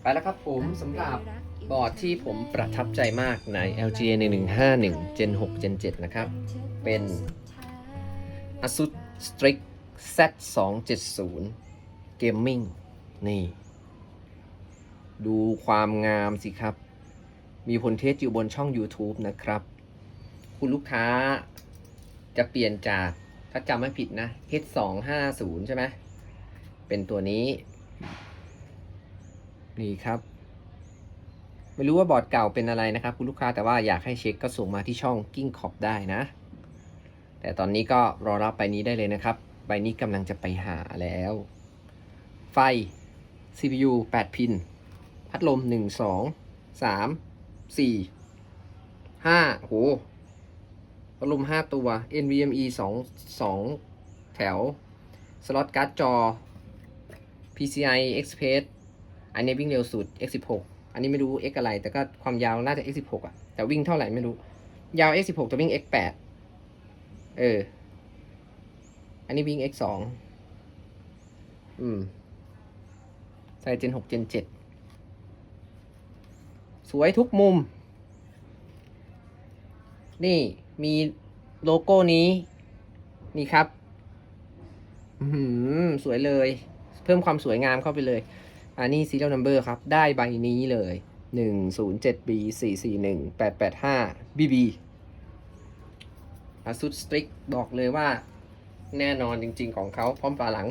ไปแล้วครับผมสำหรับบอร์ดที่ผมประทับใจมากใน LG 1151 Gen 6 Gen 7 นะครับ เป็น ASUS Strix Z270 Gaming นี่ ดูความงามสิครับ มีผลเทสอยู่บนช่อง YouTube นะครับ คุณลูกค้าจะเปลี่ยนจาก ถ้าจำไม่ผิดนะ H250 ใช่ไหม เป็นตัวนี้ นี่ครับ ไม่รู้ว่าบอร์ดเก่าเป็นอะไรนะครับ คุณลูกค้าแต่ว่าอยากให้เช็คก็ส่งมาที่ช่องกิ้งขอบได้นะ แต่ตอนนี้ก็รอรับใบนี้ได้เลยนะครับ ใบนี้กำลังจะไปหาแล้ว ไฟ CPU 8 พิน พัดลม 1 2 3 4 5โหพัดลม 5 ตัว NVMe 2 2 แถว สล็อตการ์ดจอ PCI Express อันนี้วิ่งเร็วสุด X16 อันนี้ไม่รู้ X อะไร แต่ก็ความยาวน่าจะ X16 อะแต่วิ่งเท่าไหร่ไม่รู้ ยาว X16 แต่วิ่ง X8 เออ อันนี้วิ่ง X2 อืมใส่ Gen 6 Gen 7 สวยทุกมุม นี่มีโลโก้นี้ นี่ครับอือหือสวยเลย เพิ่มความสวยงามเข้าไปเลย อันนี้ serial number ครับ ได้ใบนี้เลย 107B 441 885 BB ASUS Strix บอกเลยว่าแน่นอนจริงๆของเขาพร้อมฝาหลัง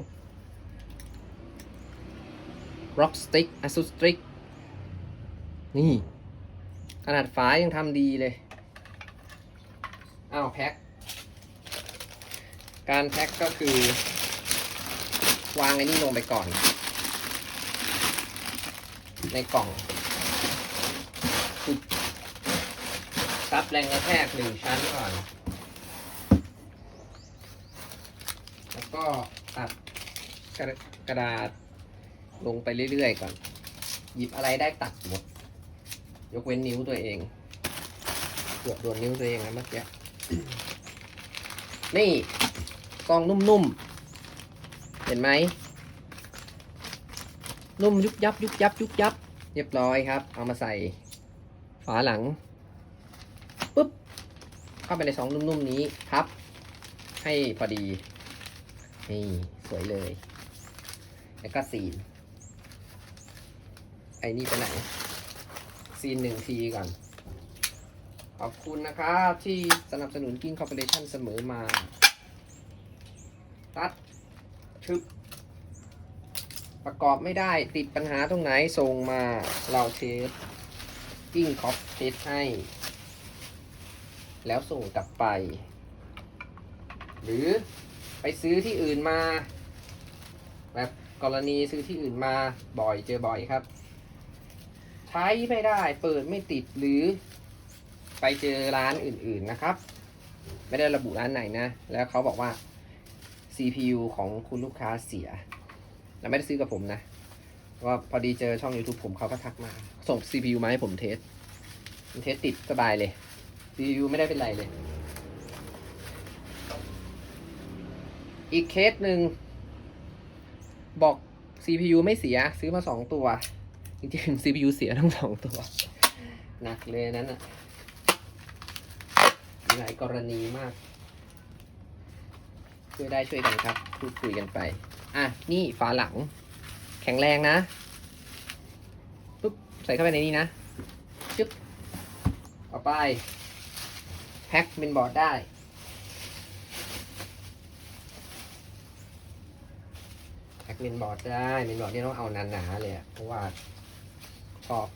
Rock Stick ASUS Strix นี่ ขนาดฝายังทำดีเลย อ้าว แพ็ค การแพ็คก็คือ วางไอ้นี่ลงไปก่อน ในกล่องซับแรงกระแทกหนึ่งชั้นก่อน แล้วก็ตัดกระกระดาษลงไปเรื่อยๆก่อน หยิบอะไรได้ตัดหมด ยกเว้นนิ้วตัวเองเกือบโดนนิ้วตัวเองนะเมื่อกี้ นี่กล่องนุ่มๆ เห็นไหม นุ่มยุบยับยุบยับยุบยับ เรียบร้อยครับ เอามาใส่ฝาหลังปุ๊บเข้าไปในสองนุ่มๆนี้พับ ให้พอดีนี่สวยเลย แล้วก็ซีน ไอ้นี่ไปไหน ซีนหนึ่งทีก่อน ขอบคุณนะครับที่สนับสนุนกิ้งคอร์ปอเรชั่นเสมอมา ตัดชึบ ประกอบไม่ได้ติดปัญหาตรงไหนส่งมาเราเทสกิ้งคอปเทสให้ แล้วส่งกลับไป หรือไปซื้อที่อื่นมา แบบกรณีซื้อที่อื่นมาบ่อยเจอบ่อยครับ ใช้ไม่ได้เปิดไม่ติดหรือ ไปเจอร้านอื่นๆนะครับ ไม่ได้ระบุร้านไหนนะ แล้วเขาบอกว่า CPU ของคุณลูกค้าเสีย แล้วไม่ได้ซื้อกับผมนะเพราะว่าพอดีเจอช่อง YouTube ผมเขาก็ทักมา ส่ง CPU มาให้ผมเทสเทสติดสบายเลย CPU ไม่ได้เป็นไรเลย อีกเคสหนึ่ง บอก CPU ไม่เสียซื้อมาสองตัว จริงๆ CPU เสียทั้งสองตัว หนักเลยนั้นอะมีหลายกรณีมาก ช่วยได้ช่วยกันครับ พูดคุยกันไป อะ นี่ฝาหลัง แข็งแรงนะปุ๊บใส่เข้าไปในนี้นะจึ๊บเอาไป แพ็คเป็นบอร์ดได้ แพ็คเป็นบอร์ดได้เป็นบอร์ดที่ต้องเอาหนาๆเลยอะเพราะว่าชอบ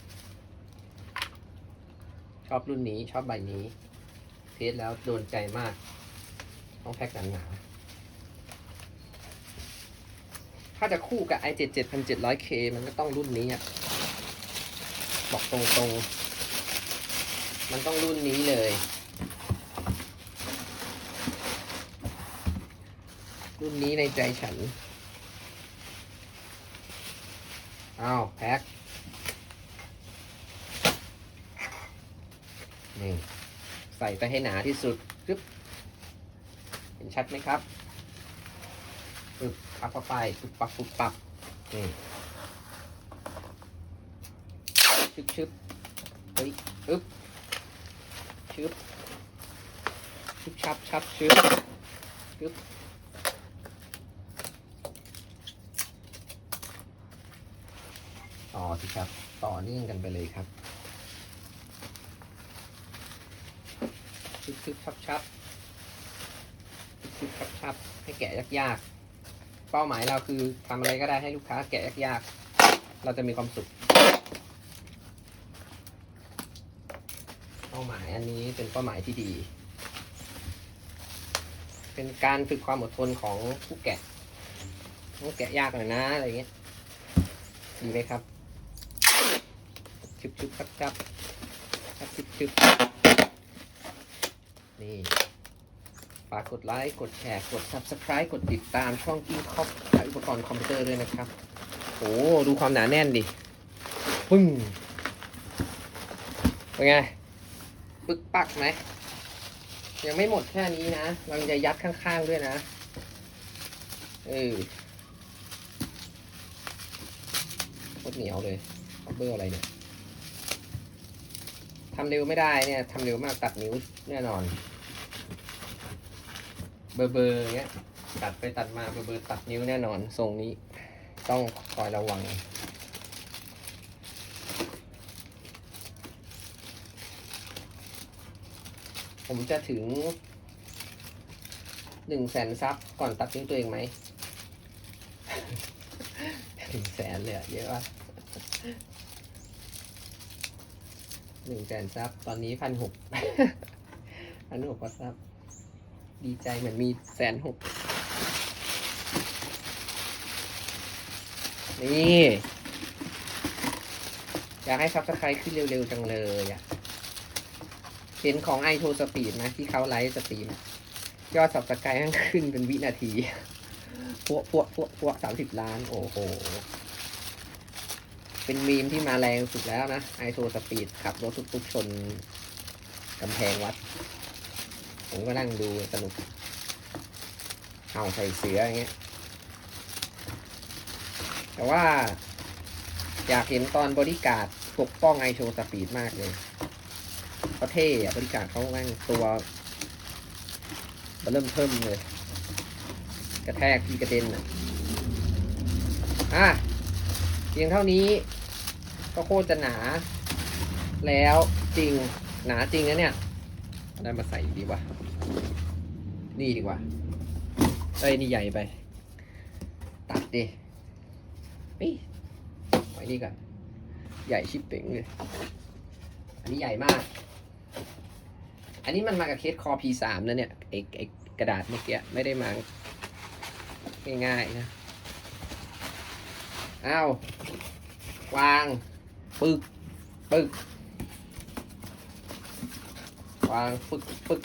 ชอบรุ่นนี้ชอบใบนี้ เทสแล้วโดนใจมาก ต้องแพ็คหนาๆ ถ้าจะคู่กับ i7 7700K มันก็ต้องรุ่นนี้อะบอกตรงๆ มันต้องรุ่นนี้เลย รุ่นนี้ในใจฉัน อ้าว แพ็คนี่ ใส่ไปให้หนาที่สุด เห็นชัดไหมครับ ปักเข้าไปปึ๊บปักปึ๊บปักนี่ชึบชึบเฮ้ยอึ๊บชึบชึบชับชับชึบชึบต่อสิครับ ต่อเนื่องกันไปเลยครับชึบชึบชับชับชึบชึบชับชับให้แกะยากๆ เป้าหมายเราคือทำอะไรก็ได้ให้ลูกค้าแกะยากๆ เราจะมีความสุข เป้าหมายอันนี้เป็นเป้าหมายที่ดี เป็นการฝึกความอดทนของผู้แกะต้องแกะยากหน่อยนะอะไรเงี้ย ดีไหมครับชึบชึบชับชับชับชึบชึบนี่ ฝากกดไลค์ กดแชร์ กด Subscribe กดติดตามช่องกิ้งคอปขายอุปกรณ์คอมพิวเตอร์ด้วยนะครับ โอ้ดูความหนาแน่นดิปึ้งเป็นไง ปึกปักไหม ยังไม่หมดแค่นี้นะ เราจะยัดข้างๆด้วยนะ เออโคตรเหนียวเลยคับเบอร์อะไรเนี่ยทำเร็วไม่ได้เนี่ยทำเร็วมากตัดนิ้วแน่นอน เบอร์เบอร์อย่างเงี้ยตัดไปตัดมาเบอร์เบอร์ตัดนิ้วแน่นอนทรงนี้ต้องคอยระวัง ผมจะถึงหนึ่งแสนซับก่อนตัดนิ้วตัวเองไหมหนึ่งแสนเลยอเยอะว่ะหนึ่งแสนซับตอนนี้พันหกพันหกกว่าซับ ดีใจเหมือนมีแสนหกนี่ อยากให้ซับสไครต์ขึ้นเร็วๆจังเลยอะเห็นของไอโทสปีดไหมที่เขาไลฟ์สตรีมยอดสับสไครต์มันขึ้นเป็นวินาทีพวกพวกพวกพวกสามสิบล้าน โอ้โห เป็นมีมที่มาแรงสุดแล้วนะไอโทสปีดขับรถทุกๆชนกำแพงวัด ผมก็นั่งดูสนุกเอาใส่เสืออย่างเงี้ย แต่ว่า อยากเห็นตอนบริการปกป้องไอโชสปีดมากเลยเขาเท่อะบริการเขาแม่งตัวเริ่มเพิ่มเลย กระแทกที่กระเด็นอะอะเพียงเท่านี้ก็โคตรจะหนา แล้วจริงหนาจริงนะเนี่ย ได้มาใส่ดีกว่า นี่ดีกว่าเอ้นี่ใหญ่ไป ตัดดินี่ไว้นี่กัน ใหญ่ชิบเป่งเลย อันนี้ใหญ่มาก อันนี้มันมากับเคสคอ P3 นะเนี่ยไอไอกระดาษเมื่อกี้ไม่ได้มาง่ายๆนะอ้าววาง ปึก ปึก วางปึกปึก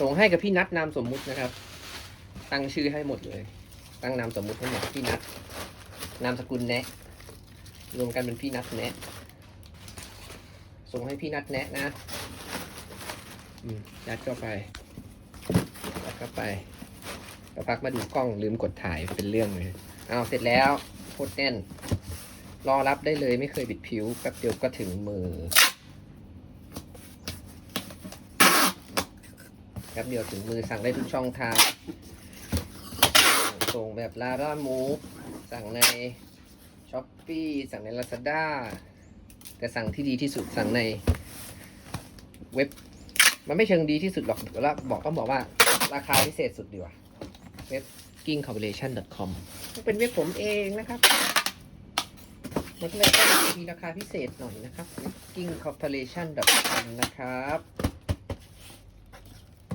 ส่งให้กับพี่นัทนามสมมุตินะครับ ตั้งชื่อให้หมดเลย ตั้งนามสมมุติให้หมดพี่นัทนามสกุลแนะรวมกันเป็นพี่นัทแนะส่งให้พี่นัทแนะนะยัดเข้าไปยัดเข้าไปแล้วพักมาดูกล้องลืมกดถ่ายเป็นเรื่องเลยเอาเสร็จแล้วโคตรแน่น รอรับได้เลยไม่เคยบิดผิวแป๊บเดียวก็ถึงมือ แป๊บเดียวถึงมือสั่งได้ทุกช่องทาง ส่งแบบลาร่ามูฟสั่งในช้อปปีสั่งใน Lazada แต่สั่งที่ดีที่สุดสั่งในเว็บ มันไม่เชิงดีที่สุดหรอกแล้วบอกต้องบอกว่าราคาพิเศษสุดดีกว่าเว็บ kingcorporation.com เป็นเว็บผมเองนะครับ มันก็เลยต้องมีราคาพิเศษหน่อยนะครับ kingcorporation.com นะครับ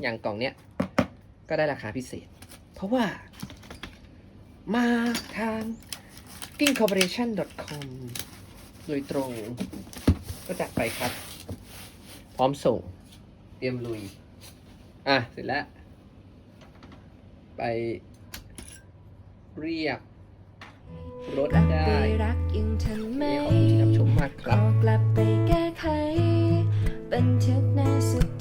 อย่างกล่องเนี้ยก็ได้ราคาพิเศษ เพราะว่ามาทาง kingcorporation.com โดยตรง ก็จัดไปครับ พร้อมส่ง เตรียมลุย อะ เสร็จแล้ว ไปเรียกรถกลับได้ไปรักยังทันไหมนี่ขอบคุณที่รับชมมากคขรับอกลับไปแก้ไขบันทึกหน้าสุดท้า